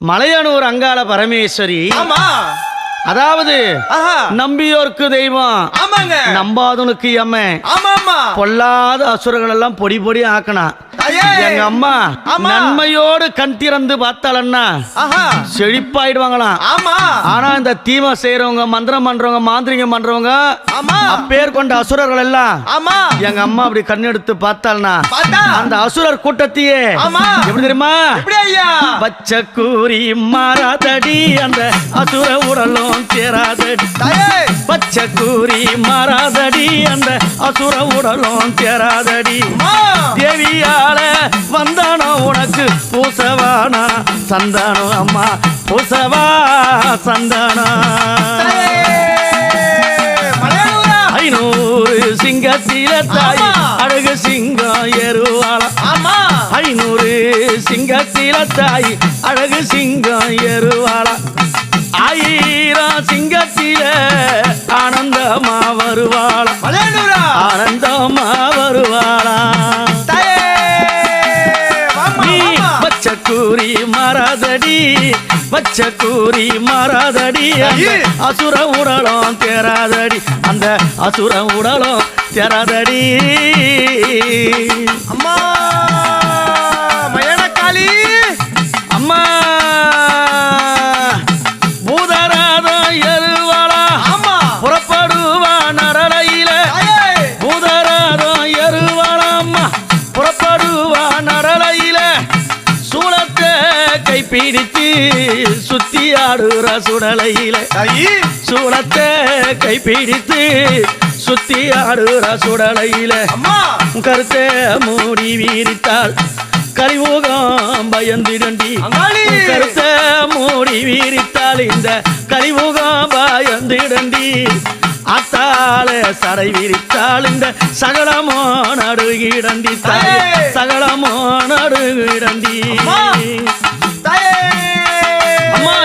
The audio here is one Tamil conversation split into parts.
மலையனூர் அங்காள பரமேஸ்வரி. ஆமா. அதாவது நம்பியோர்க்கு தெய்வம். ஆமாங்க. நம்பாதனுக்கு அம்மை ஆமா ஆமா பொல்லாத அசுரர்கள் எல்லாம் பொடி பொடி ஆக்கனா. ஐயே. எங்க அம்மா. நன்மையோடு கண் திறந்து பார்த்தாலன்னா செழிப்பாயிடுவாங்களாம் ஆமா. ஆனா இந்த தீமை செய்யறவங்க மந்திரம் பண்றவங்க மாந்திரிகம் பண்றவங்க அப்பேர் கொண்ட அசுரர்கள் எல்லாம் ஆமா. எங்க அம்மா அப்படி கண்ணெடுத்து பார்த்தாள்னா பார்த்தா. அந்த அசுரர் கூட்டத்தையே. எப்படி தெரியுமா? பச்சை கூறி மாறாதடி அந்த அசுர உடலும் தேராதடி பச்சை கூறி மாறாதடி அந்த அசுர உடலும் அம்மா தேவியால வந்தானோ உனக்கு பூசவானா? சந்தானம் அம்மா பூசவா சந்தானம் மலையாளூரா ஐநூறு சிங்கத்தில தாய். அழகு சிங்கம் எருவாளம் ஐநூறு சிங்கத்தில தாய் அழகு சிங்கம் எருவாளா ஆயிரம் சிங்கத்தில வாமா பச்சை கூறி மாறாதடி. பச்சை கூறி மாறாதடி. அசுர உடலும் தேராதடி அந்த அசுர உடலும் தேராதடி அம்மா! சுத்தி ஆடுற சுடலையில சூளத்தை கைப்பிடித்து சுத்தி ஆடுற சுடலையில கருத்தை மூடி வீரித்தாள் கலிமுகம் பயந்திரண்டி அங்காளி. கருத்தை மூடி வீரித்தாள் இந்த கலிமுகம் பயந்திரண்டி அத்தால சடை விரித்தாள் இந்த சகலமோ நடுகிடண்டி. தாயே. சகலமோ நடுகிடண்டி.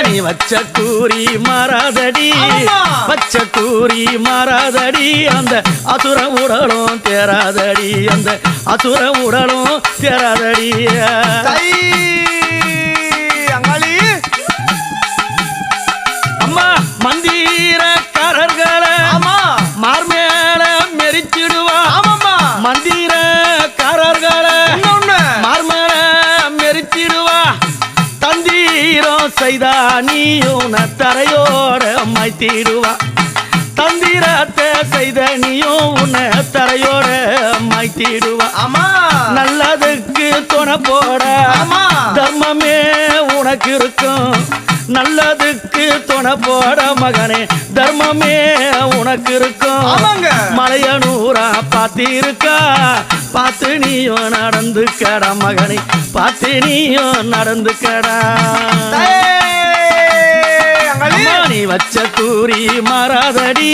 நீ வச்ச கூறி மாறாதடி. வச்ச கூறி மாறாதடி. அந்த அசுர உடலும் தேராதடி அந்த அசுர உடலும் தேராதடி அங்காளி. அம்மா மந்திரக்காரர்களை மார்மேல மெரிச்சிடுவா. ஆமாம்மா. செய்தா நீயும் தரையோட மாய்த்திடுவா தந்திரத்தை செய்த நீயும் உன்னை தரையோட மாய்த்திடுவா ஆமா. நல்லதுக்கு துணை போட ஆமா. தர்மமே உனக்கு இருக்கும். நல்லதுக்கு துணை போட மகனே தர்மமே உனக்கு இருக்கும். மலையனூரா பார்த்திருக்கா. பார்த்து நீயும் நடந்து கடா மகனே பார்த்து நீயும் நடந்து வச்ச கூறி மாறாதடி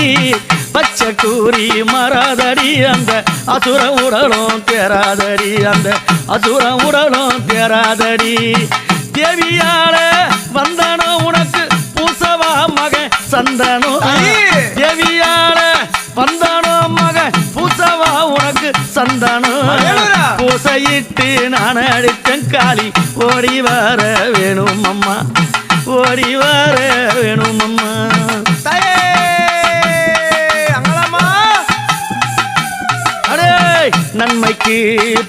பச்சை கூறி மாறாதடி அந்த அசுர உடலும் தேராதடி அந்த அசுர உடலும் தேராதடி தேவியால வந்தானோ உனக்கு பூசவா மகன் சந்தனோ. தேவியால வந்தானோ மகன் பூசவா உனக்கு சந்தனம் மகளூரா. பூசையிட்டு நான் அடித்தேன் காளி ஓடி வர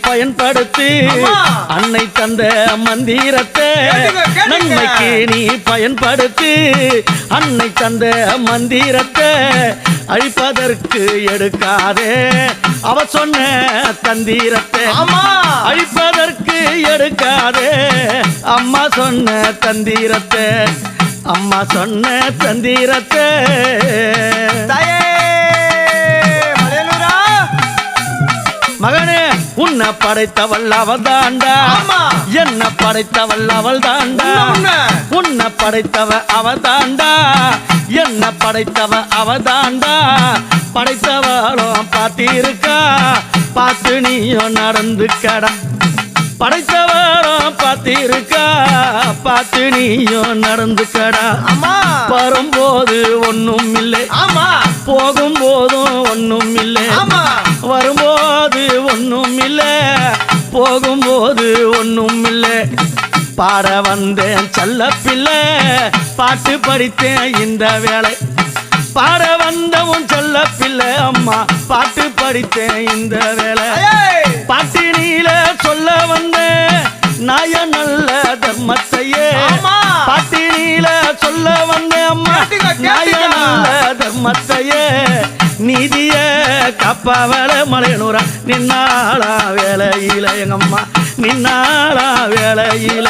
பயன்படுத்து. அன்னை தந்த மந்திரத்தை. நன்மைக்கு நீ பயன்படுத்து அன்னை தந்த மந்திரத்தை அழிப்பதற்கு எடுக்காதே அவ சொன்ன தந்திரத்தை அழிப்பதற்கு எடுக்காதே அம்மா சொன்ன தந்திரத்தை அம்மா சொன்ன தந்திரத்தை மகனே உன்னை படைத்தவள் அவள் தாண்டா. என்ன படைத்தவள் அவள் தாண்டா. உன்னை. படைத்தவ அவ தாண்டா என்ன படைத்தவ அவ தாண்டா படைத்தவளும் பார்த்திருக்கா. பார்த்து நீயும் நடந்து கடா. படைத்தவளும் பார்த்திருக்கா. பார்த்து நீயும் நடந்து கடா. ஆமா. வரும்போது ஒன்றும் இல்லை ஆமா. போகும்போதும் ஒன்றும் இல்லை ஆமா. வரும்போது ஒன்றும் இல்லை போகும்போது ஒன்றும் இல்லை பாட வந்தேன் செல்ல பிள்ளை பாட்டு படித்தேன் இந்த வேலை பாட வந்தவும் செல்ல பிள்ளை அம்மா பாட்டு படித்தேன் இந்த வேலை தாயே பாட்டினில சொல்ல வந்த நாய நல்ல தர்மத்தையே ஆமா. பாட்டினில சொல்ல வந்த அம்மா நாய. நல்ல தர்மத்தையே நீதிய காப்பாவல மலையனூரா. நின்னாளா வேலையில எங்கம்மா நின்னாளா வேலையில.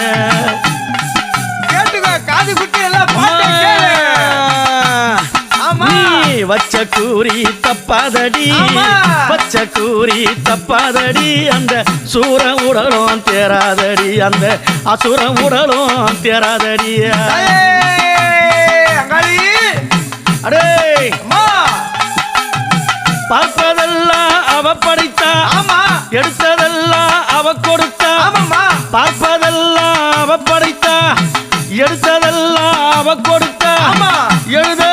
காது குட்டி எல்லாம் வச்ச கூறி தப்பாதடி. வச்ச கூறி தப்பாதடி. அந்த சூர உடலும் தேராதடி அந்த அசுர உடலும் தேராதடி தாயே அங்காளி அடே அம்மா. பார்ப்பதெல்லாம் அவ படைத்தா ஆமா. எடுத்ததெல்லாம் அவ கொடுத்தா ஆமாம்மா. பார்ப்பதெல்லாம் அவ படைத்தா எடுத்ததெல்லாம் அவ கொடுத்தா ஆமா. எழுத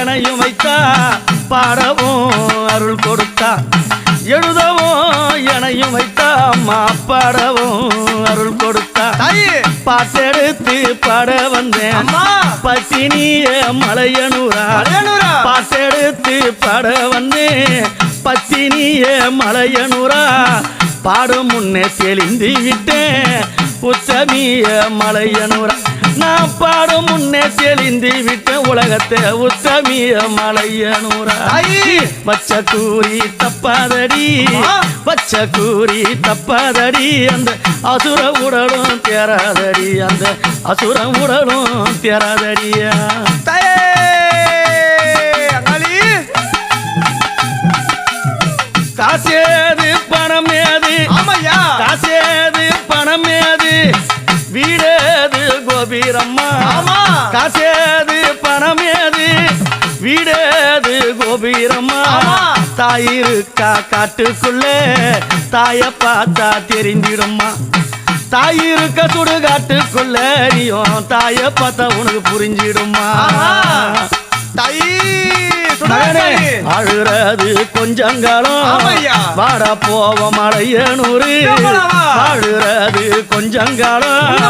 எனையும் வைத்தா பாடவும் அருள் கொடுத்தா எழுதவும் எனையும் வைத்தா அம்மா பாடவும் அருள் கொடுத்தா. தாயே. பாட்டெடுத்து பாட வந்தேன். பட்டினிய மலையனூரா. பாட்டெடுத்து பாட வந்தேன். பத்தினிய மலையனூரா. பாடும் முன்னே தெளிந்து விட்டேன். உத்தமிய மலையனூரா. நான் பாடும் முன்னே தெளிந்து விட்டேன் உலகத்தை உத்தமிய மலையனூரா பச்ச கூறி தப்பாதடி. பச்ச கூறி தப்பாதடி. அந்த அசுர உடலும் தேராதடி அந்த அசுர உடலும் தேராதடியா காசேது பணம் ஏது? காசேது பணம் ஏது? வீடேது கோபீரம்மா ஆமா. காசேது பணம் ஏது வீடேது கோபீரம்மா. தாயிருக்கா காட்டுக்குள்ளே தாய பார்த்தா தெரிஞ்சிடும்மா தாயிருக்க சுடுகாட்டுக்குள்ள நீயும் தாய பார்த்தா உனக்கு புரிஞ்சிடும்மா. தாயி அழுறது கொஞ்சங்காலம் ஆமையா. வாடா போவ மலையனூரு? அழுறது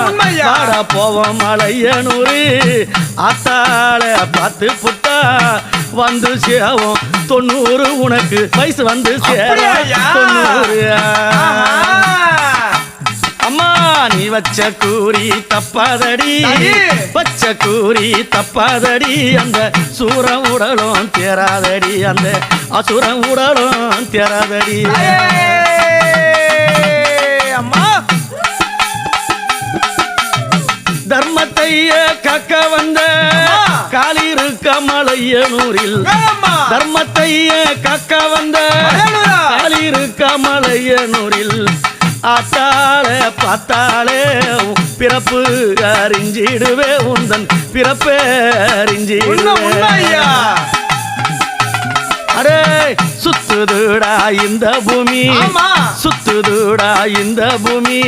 உண்மையா. வாடா போவ மலையனூரு அத்தாள பார்த்து புட்டா. வந்து சேவும் தொண்ணூறு உனக்கு. வயசு வந்து அப்படியாய்யா? தொண்ணூறு. நீ வச்ச கூறி தப்பாதடி. வச்ச கூறி தப்பாதடி அந்த சூர உடலும் தேராதடி அந்த அசுர உடலும் தேராதடி அம்மா தர்மத்தைய கக்க வந்த அம்மா. காலிருக்க மலையனூரில் வேலம்மா தர்மத்தைய கக்க வந்த மலையனூரா. காலிருக்க மலையனூரில் ஆத்தாளே பார்த்தாளே பிறப்பு அறிஞ்சிடுவே உந்தன் பிறப்பே அறிஞ்சிடுவே. அடே சுத்துதுடா இந்த பூமி. சுத்துதுடா இந்த பூமி.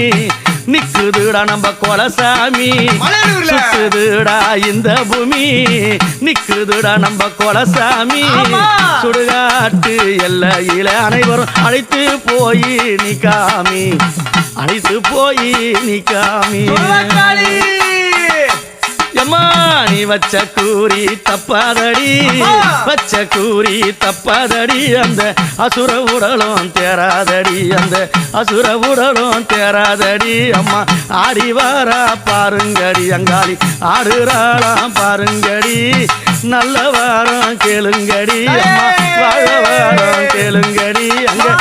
நிக்குதுடா நம்ம கொலசாமி. சுத்துதுடா இந்த பூமி நிக்குதுடா நம்ம கொலசாமி. சுடுகாட்டு எல்லையில அனைவரும் அழைத்து போய் நிக்காமி. அழைத்து போய் நிக்காமி. எம்மா நீ வச்ச கூறி தப்பாதடி. அம்மா. வச்ச கூறி தப்பாதடி. அந்த அசுர உடலும் தேராதடி அந்த அசுர உடலும் தேராதடி அம்மா ஆடி வாரா பாருங்கடி. அங்காளி ஆடுறாளாம் பாருங்கடி. நல்ல வாரம் கேளுங்கடி. அம்மா வாழ வாரம் கேளுங்கடி. அங்க